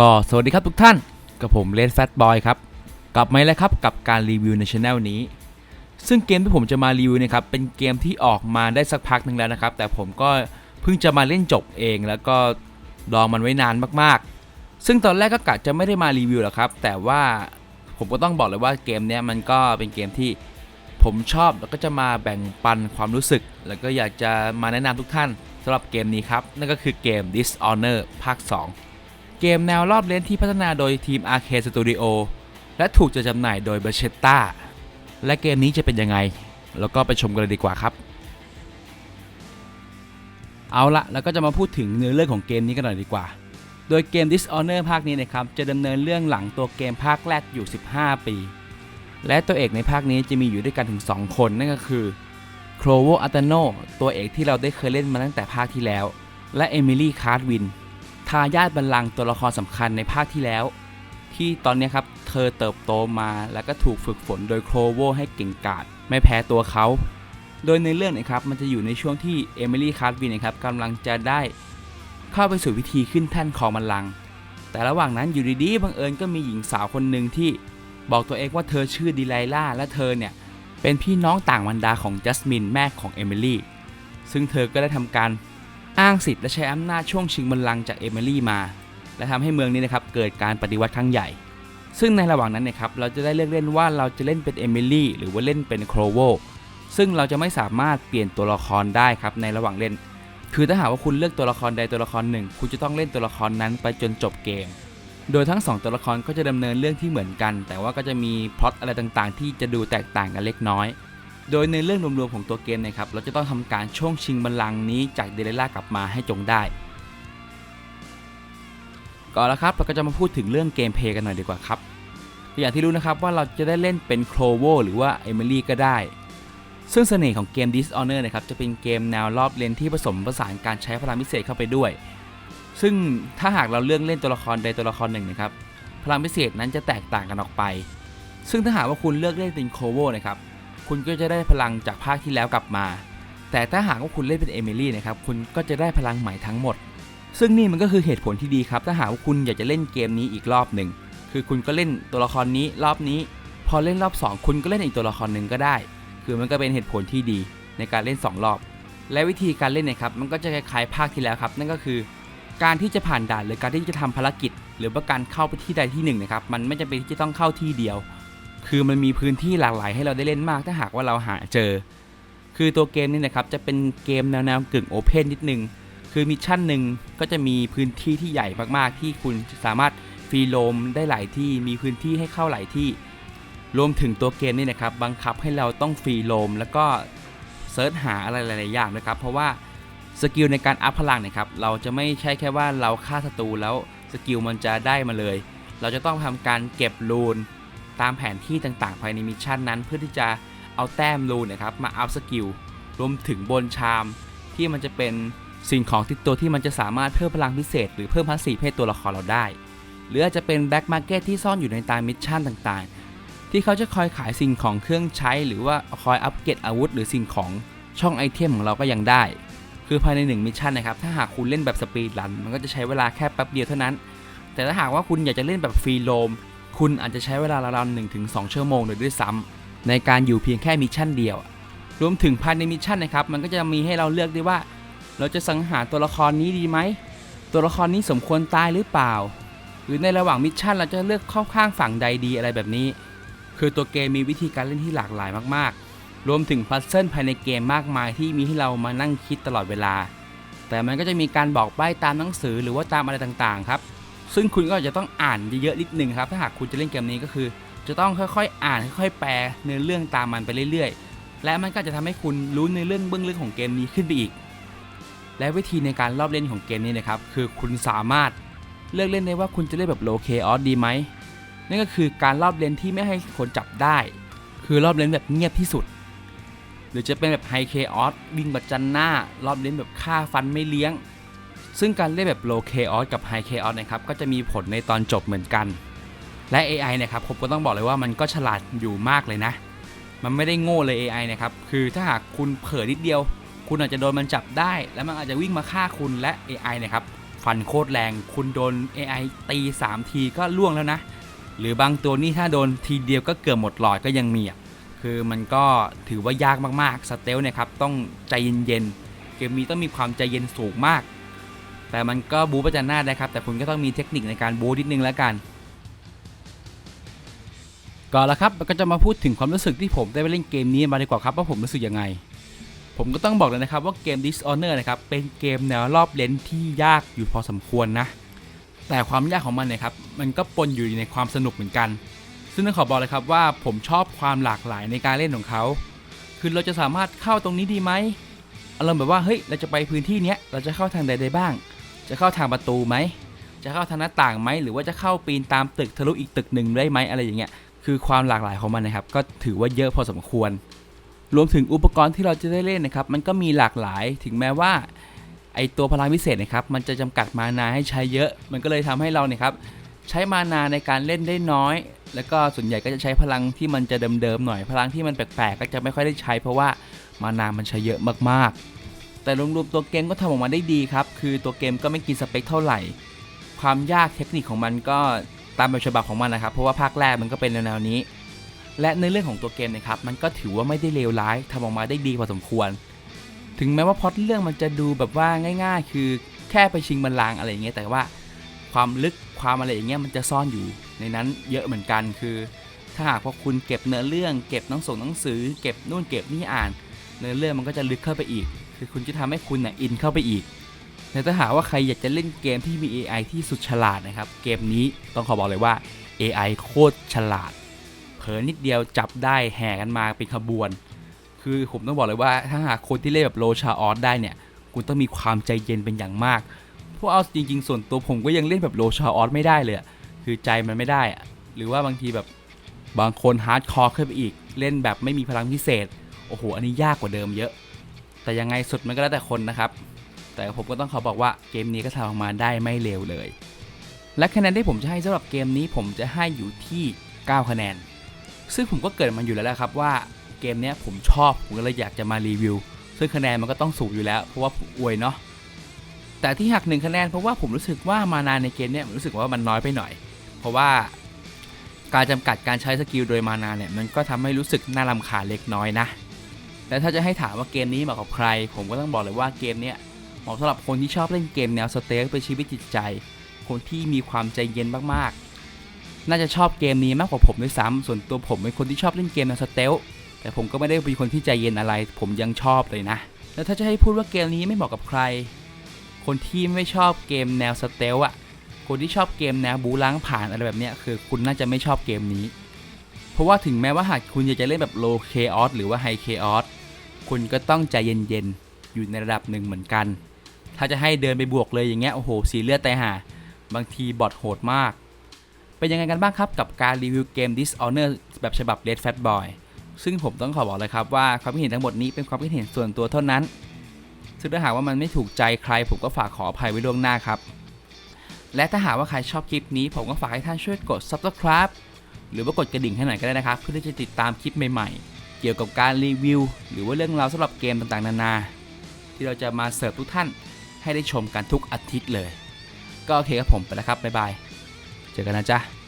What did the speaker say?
ก็สวัสดีครับทุกท่าน กับผมเลนแฟตบอยครับ กลับมาแล้วครับกับการรีวิวในช anel นี้ ซึ่งเกมที่ผมจะมารีวิวเนะครับ เป็นเกมที่ออกมาได้สักพักหนึ่งแล้วนะครับ แต่ผมก็เพิ่งจะมาเล่นจบเอง แล้วก็ดองมันไว้นานมากๆ ซึ่งตอนแรกก็กะจะไม่ได้มารีวิวหรอกครับ แต่ว่าผมก็ต้องบอกเลยว่าเกมเนี้ยมันก็เป็นเกมที่ผมชอบแล้วก็จะมาแบ่งปันความรู้สึก แล้วก็อยากจะมาแนะนำทุกท่านสำหรับเกมนี้ครับ นั่นก็คือเกม Dishonor ภาค 2 เกมแนวรอบเลนที่พัฒนาโดยทีม Arcade Studio และถูกจะจำหน่ายโดย b e r c h e t t a และเกมนี้จะเป็นยังไง แล้วก็ไปชมกันเลยดีกว่าครับ เอาละแล้วก็จะมาพูดถึงเนื้อเรื่องของเกมนี้กันหน่อยดีกว่า โดยเกม Dishonor ภาคนี้นะครับ จะดำเนินเรื่องหลังตัวเกมภาคแรกอยู่ 15 ปี และตัวเอกในภาคนี้จะมีอยู่ด้วยกันถึง 2 คนนั่นก็คือโครโวอัตโนตัวเอกที่เราได้เคยเล่นมาตั้งแต่ภาคที่แล้ว และเอมิลี่คาร์ดวิน ทายาทบัลลังก์ตัวละครสำคัญในภาคที่แล้ว ที่ตอนนี้ครับเธอเติบโตมาแล้วก็ถูกฝึกฝนโดยโครโวให้เก่งกาจไม่แพ้ตัวเขา โดยในเรื่องนะครับมันจะอยู่ในช่วงที่เอมิลี่คาร์ดวินนะครับกำลังจะได้เข้าไปสู่วิธีขึ้นแท่นครองบัลลังก์แต่ระหว่างนั้นอยู่ดีๆบังเอิญก็มีหญิงสาวคนหนึ่งที่บอกตัวเองว่าเธอชื่อดีไลล่าและเธอเนี่ยเป็นพี่น้องต่างบรรดาของจัสมินแม่ของเอมิลี่ซึ่งเธอก็ได้ทำการ อ้างสิทธิ์และใช้อำนาจช่วงชิงบัลลังก์จากเอมิลี่มา และทำให้เมืองนี้นะครับเกิดการปฏิวัติครั้งใหญ่ ซึ่งในระหว่างนั้นนะครับเราจะได้เลือกเล่นว่าเราจะเล่นเป็นเอมิลี่หรือว่าเล่นเป็นโครโวซึ่งเราจะไม่สามารถเปลี่ยนตัวละครได้ครับในระหว่างเล่น คือถ้าหากว่าคุณเลือกตัวละครใดตัวละครหนึ่ง คุณจะต้องเล่นตัวละครนั้นไปจนจบเกม โดยทั้งสองตัวละครก็จะดำเนินเรื่องที่เหมือนกัน แต่ว่าก็จะมีพล็อตอะไรต่างๆ ที่จะดูแตกต่างกันเล็กน้อย โดยในเรื่องรวมๆของตัวเกมนะครับ เราจะต้องทำการช่วงชิงบัลลังก์นี้จากเดเรล่ากลับมาให้จงได้ก่อนแล้วครับเราก็จะมาพูดถึงเรื่องเกมเพย์กันหน่อยดีกว่าครับอย่างที่รู้นะครับว่าเราจะได้เล่นเป็นโครโวหรือว่าเอมิลี่ก็ได้ ซึ่งเสน่ห์ของเกม Dishonor นะครับจะเป็นเกมแนวรอบเลนที่ผสมผสานการใช้พลังพิเศษเข้าไปด้วย ซึ่งถ้าหากเราเลือกเล่นตัวละครใดตัวละครหนึ่งนะครับพลังพิเศษนั้นจะแตกต่างกันออกไป ซึ่งถ้าหากว่าคุณเลือกเล่นเป็นโครโวนะครับ คุณก็จะได้พลังจากภาคที่แล้วกลับมา แต่ถ้าหากว่าคุณเล่นเป็นเอมิลี่นะครับคุณก็จะได้พลังใหม่ทั้งหมด ซึ่งนี่มันก็คือเหตุผลที่ดีครับ ถ้าหากว่าคุณอยากจะเล่นเกมนี้อีกรอบหนึ่งคือคุณก็เล่นตัวละครนี้รอบนี้ พอเล่นรอบ 2 คุณก็เล่นอีกตัวละครหนึ่งก็ได้ คือมันก็เป็นเหตุผลที่ดีในการเล่น 2 รอบ และวิธีการเล่นนะครับมันก็จะคล้ายๆภาคที่แล้วครับ นั่นก็คือ การที่จะผ่านด่านหรือการที่จะทำภารกิจ หรือว่าการเข้าไปที่ใดที่หนึ่งนะครับมันไม่จำเป็นที่จะต้องเข้าที่เดียว คือมันมีพื้นที่หลากหลายให้เราได้เล่นมากถ้าหากว่าเราหาเจอ คือตัวเกมนี่นะครับจะเป็นเกมแนวๆกึ่งโอเพนนิดนึง คือมิชชั่นหนึ่งก็จะมีพื้นที่ที่ใหญ่มากๆ ที่คุณสามารถฟรีโลมได้หลายที่มีพื้นที่ให้เข้าหลายที่ รวมถึงตัวเกมนี่นะครับบังคับให้เราต้องฟรีโลมแล้วก็เซิร์ชหาอะไรหลายๆอย่างนะครับ เพราะว่าสกิลในการอัพพลังเนะครับเราจะไม่ใช่แค่ว่าเราฆ่าศัตรูแล้วสกิลมันจะได้มาเลย เราจะต้องทำการเก็บรูน ตามแผนที่ต่างๆ ภายในมิชชั่นนั้น เพื่อที่จะเอาแต้มรูนะครับมาอัพสกิลรวมถึงบนชาม ที่มันจะเป็นสิ่งของติดตัวที่มันจะสามารถเพิ่มพลังพิเศษ หรือเพิ่มพาสซีฟให้ตัวละครเราได้ หรืออาจจะเป็นแบ็กมาร์เก็ตที่ซ่อนอยู่ในตามมิชชั่นต่างๆ ที่เขาจะคอยขายสิ่งของเครื่องใช้ หรือว่าคอยอัปเกรดอาวุธ หรือสิ่งของช่องไอเทมของเราก็ยังได้ คือภายใน 1 มิชชั่นนะครับ ถ้าหากคุณเล่นแบบสปีดรัน มันก็จะใช้เวลาแค่แป๊บเดียวเท่านั้น แต่ถ้าหากว่าคุณอยากจะเล่นแบบฟรีโลม คุณอาจจะใช้เวลาราวๆหนึ่งถึงสองชั่วโมงเลยด้วยซ้ำในการอยู่เพียงแค่มิชชั่นเดียว รวมถึงภายในมิชชั่นนะครับ มันก็จะมีให้เราเลือกได้ว่า เราจะสังหารตัวละครนี้ดีไหม ตัวละครนี้สมควรตายหรือเปล่า หรือในระหว่างมิชชั่นเราจะเลือกเข้าข้างฝั่งใดดีอะไรแบบนี้ คือตัวเกมมีวิธีการเล่นที่หลากหลายมากๆ รวมถึงพัซเซิลภายในเกมมากมายที่มีให้เรามานั่งคิดตลอดเวลา แต่มันก็จะมีการบอกใบ้ตามหนังสือหรือว่าตามอะไรต่างๆ ครับ ซึ่งคุณก็จะต้องอ่านเยอะๆนิดนึงครับ ถ้าหากคุณจะเล่นเกมนี้ก็คือ จะต้องค่อยๆ อ่านค่อยๆ แปลเนื้อเรื่องตามมันไปเรื่อยๆ และมันก็จะทำให้คุณรู้ในอเรื่องเบื้องลึกของเกมนี้ขึ้นไปอีก และวิธีในการรอบเล่นของเกมนี้นะครับ คือคุณสามารถเลือกเล่นได้ว่าคุณจะเล่นแบบโลเคออสดีไหมนั่นก็คือการรอบเล่นที่ไม่ให้คนจับได้ คือรอบเล่นแบบเงียบที่สุด หรือจะเป็นแบบไฮเคออสวิ่งบัดจันหน้ารอบเล่นแบบฆ่าฟันไม่เลี้ยง ซึ่งการเล่นแบบ low chaos กับ high chaos นะครับก็จะมีผลในตอนจบเหมือนกัน และ AI นะครับผมก็ต้องบอกเลยว่ามันก็ฉลาดอยู่มากเลยนะ มันไม่ได้โง่เลย AI นะครับคือถ้าหากคุณเผลอนิดเดียว คุณอาจจะโดนมันจับได้ แล้วมันอาจจะวิ่งมาฆ่าคุณและ AI นะครับฟันโคตรแรง คุณโดน AI ตี 3 ทีก็ล่วงแล้วนะ หรือบางตัวนี่ถ้าโดนทีเดียวก็เกือบหมดหลอดก็ยังมีอะคือมันก็ถือว่ายากมากๆสเตลเนี่ยครับต้องใจเย็นๆเกมนี้ต้องมีความใจเย็นสูงมาก แต่มันก็บูประจันหน้าได้ครับ แต่คุณก็ต้องมีเทคนิคในการบูนิดนึงแล้วกันก่อนละครับเราก็จะมาพูดถึงความรู้สึกที่ผมได้ไปเล่นเกมนี้มาดีกว่าครับว่าผมรู้สึกยังไง ผมก็ต้องบอกเลยนะครับว่าเกม Dishonor นะครับเป็นเกมแนวรอบเลนที่ยากอยู่พอสมควรนะ แต่ความยากของมันเนี่ยครับมันก็ปนอยู่ในความสนุกเหมือนกัน ซึ่งต้องขอบอกเลยครับว่าผมชอบความหลากหลายในการเล่นของเขาคือเราจะสามารถเข้าตรงนี้ดีไหมอารมณ์แบบว่าเฮ้ยเราจะไปพื้นที่เนี้ยเราจะเข้าทางใดๆบ้าง จะเข้าทางประตูไหม จะเข้าทางหน้าต่างไหม หรือว่าจะเข้าปีนตามตึกทะลุอีกตึกหนึ่งได้ไหมอะไรอย่างเงี้ย คือความหลากหลายของมันนะครับ ก็ถือว่าเยอะพอสมควร รวมถึงอุปกรณ์ที่เราจะได้เล่นนะครับ มันก็มีหลากหลาย ถึงแม้ว่าไอตัวพลังพิเศษนะครับ มันจะจำกัดมานาให้ใช้เยอะ มันก็เลยทำให้เราเนี่ยครับใช้มานาในการเล่นได้น้อย แล้วก็ส่วนใหญ่ก็จะใช้พลังที่มันจะเดิมๆหน่อย พลังที่มันแปลกๆ ก็จะไม่ค่อยได้ใช้ เพราะว่ามานามันใช้เยอะมากๆ แต่รวมๆตัวเกมก็ทำออกมาได้ดีครับ คือตัวเกมก็ไม่กินสเปคเท่าไหร่ ความยากเทคนิคของมันก็ตามแบบฉบับของมันนะครับ เพราะว่าภาคแรกมันก็เป็นแนวนี้ และในเรื่องของตัวเกมนะครับ มันก็ถือว่าไม่ได้เลวร้ายทำออกมาได้ดีพอสมควร ถึงแม้ว่าพล็อตเรื่องมันจะดูแบบว่าง่าย ๆ คือแค่ไปชิงบัลลังก์อะไรอย่างเงี้ย แต่ว่าความลึกความอะไรอย่างเงี้ยมันจะซ่อนอยู่ในนั้นเยอะเหมือนกันคือ ถ้าหากว่าคุณเก็บเนื้อเรื่อง เก็บหนังส่งหนังสือ เก็บนู่นเก็บนี่อ่าน เนื้อเรื่องมันก็จะลึกเข้าไปอีก คือคุณจะทำให้คุณน่ะอินเข้าไปอีกแต่ถ้าหากว่าใครอยากจะเล่นเกมที่มี AI ที่สุดฉลาดนะครับ เกมนี้ต้องขอบอกเลยว่า AI โคตรฉลาด เผลอนิดเดียวจับได้แห่กันมาเป็นขบวน คือผมต้องบอกเลยว่าถ้าหากคนที่เล่นแบบโลชาออสได้เนี่ย คุณต้องมีความใจเย็นเป็นอย่างมากพราะเอาจริงๆ ส่วนตัวผมก็ยังเล่นแบบโลชาออสไม่ได้เลย คือใจมันไม่ได้อะหรือว่าบางทีแบบบางคนฮาร์ดคอร์ขึ้นไปอีก เล่นแบบไม่มีพลังพิเศษ โอ้โห อันนี้ยากกว่าเดิมเยอะ แต่ยังไงสุดมันก็แล้วแต่คนนะครับ แต่ผมก็ต้องขอบอกว่าเกมนี้ก็ทำออกมาได้ไม่เลวเลย และคะแนนที่ผมจะให้สำหรับเกมนี้ผมจะให้อยู่ที่ 9 คะแนน ซึ่งผมก็เกิดมันอยู่แล้วแหละครับว่าเกมนี้ผมชอบผมก็เลยอยากจะมารีวิว ซึ่งคะแนนมันก็ต้องสูงอยู่แล้ว เพราะว่าผมอวยเนาะแต่ที่หักหนึ่งคะแนนเพราะว่าผมรู้สึกว่ามานานในเกมเนี้ยรู้สึกว่ามันน้อยไปหน่อย เพราะว่าการจำกัดการใช้สกิลโดยมานาเนี่ยมันก็ทำให้รู้สึกน่ารำคาญเล็กน้อยนะ แต่ถ้าจะให้ถามว่าเกมนี้เหมาะกับใคร ผมก็ต้องบอกเลยว่าเกมเนี้ยเหมาะสำหรับคนที่ชอบเล่นเกมแนวสเตลเป็นชีวิตจิตใจ คนที่มีความใจเย็นมากๆ น่าจะชอบเกมนี้มากกว่าผมด้วยซ้ำส่วนตัวผมเป็นคนที่ชอบเล่นเกมแนวสเตลแต่ผมก็ไม่ได้เป็นคนที่ใจเย็นอะไร ผมยังชอบเลยนะ แล้วถ้าจะให้พูดว่าเกมนี้ไม่เหมาะกับใคร คนที่ไม่ชอบเกมแนวสเตลอะคนที่ชอบเกมแนวบูล้างผ่านอะไรแบบเนี้ยคือคุณน่าจะไม่ชอบเกมนี้ เพราะว่าถึงแม้ว่าหากคุณอยากจะเล่นแบบโลเคออสหรือว่าไฮเคออส คุณก็ต้องใจเย็นๆ อยู่ในระดับหนึ่งเหมือนกัน ถ้าจะให้เดินไปบวกเลยอย่างเงี้ยโอ้โหสีเลือดตายห่าบางทีบอทโหดมาก เป็นยังไงกันบ้างครับกับการรีวิวเกม Dishonor แบบฉบับ Red Fat Boy ซึ่งผมต้องขอบอกเลยครับว่าความคิดเห็นทั้งหมดนี้เป็นความคิดเห็นส่วนตัวเท่านั้น ซึ่งถ้าหากว่ามันไม่ถูกใจใคร ผมก็ฝากขออภัยไว้ล่วงหน้าครับ และถ้าหากว่าใครชอบคลิปนี้ ผมก็ฝากให้ท่านช่วยกด subscribe หรือว่ากดกระดิ่งให้หน่อยก็ได้นะครับ เพื่อที่จะติดตามคลิปใหม่ๆ เกี่ยวกับการรีวิว หรือว่าเรื่องราวสำหรับเกมต่างๆ นานา ที่เราจะมาเสิร์ฟทุกท่านให้ได้ชมกันทุกอาทิตย์เลย ก็โอเคครับผมไปแล้วครับบ๊ายบาย เจอกันนะจ๊ะ